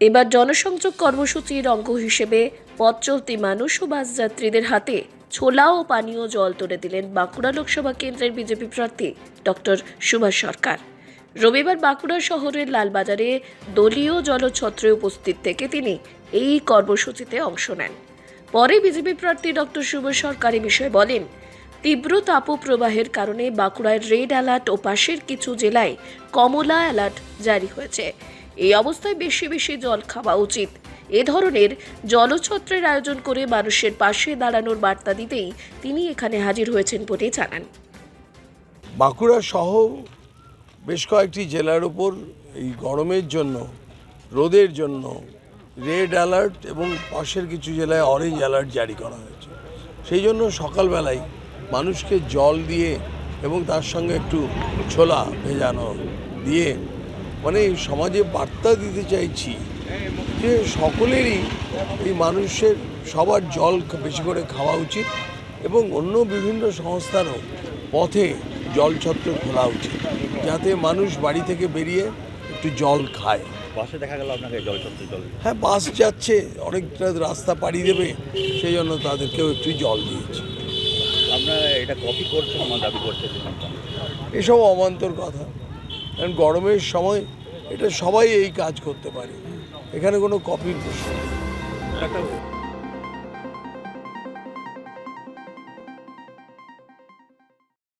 এবার জনসংযোগ কর্মসূচির অঙ্গ হিসেবে পথ চলতি মানুষ ও বাসযাত্রীদের হাতে ছোলা ও পানীয় জল তুলে দিলেন বাঁকুড়া লোকসভা কেন্দ্রের বিজেপি প্রার্থী ডক্টর সুভাষ সরকার। রবিবার বাঁকুড়া শহরের লালবাজারে দলীয় জলছত্রে উপস্থিত থেকে তিনি এই কর্মসূচিতে অংশ নেন। পরে বিজেপি প্রার্থী ডক্টর সুভাষ সরকার এ বিষয়ে বলেন, তীব্র তাপপ্রবাহের কারণে বাঁকুড়ায় রেড অ্যালার্ট ও পাশের কিছু জেলায় কমলা অ্যালার্ট জারি হয়েছে। এই অবস্থায় বেশি বেশি জল খাওয়া উচিত। এ ধরনের জলছত্রের আয়োজন করে মানুষের পাশে দাঁড়ানোর বার্তা দিতেই তিনি এখানে হাজির হয়েছেন বলে জানান। বাঁকুড়া সহ বেশ কয়েকটি জেলার উপর এই গরমের জন্য, রোদের জন্য রেড অ্যালার্ট এবং পাশের কিছু জেলায় অরেঞ্জ অ্যালার্ট জারি করা হয়েছে। সেই জন্য সকালবেলায় মানুষকে জল দিয়ে এবং তার সঙ্গে একটু ছোলা ভেজানো দিয়ে মানে সমাজে বার্তা দিতে চাইছি যে সকলেরই এই মানুষের সবার জল বেশি করে খাওয়া উচিত এবং অন্য বিভিন্ন সংস্থারও পথে জলছত্র খোলা উচিত যাতে মানুষ বাড়ি থেকে বেরিয়ে একটু জল খায়। বাসে দেখা গেল আপনাকে জল চলতে জল হ্যাঁ বাস যাচ্ছে অনেকটা রাস্তা পাড়ি দেবে সেই জন্য তাদেরকেও একটু জল দিয়েছে। আপনারা এটা কপি করছেন আমার দাবি করছে এসব অমান্তর কথা। কারণ গরমের সময় এটা সবাই এই কাজ করতে পারে। এখানে কোনো কপির প্রশ্ন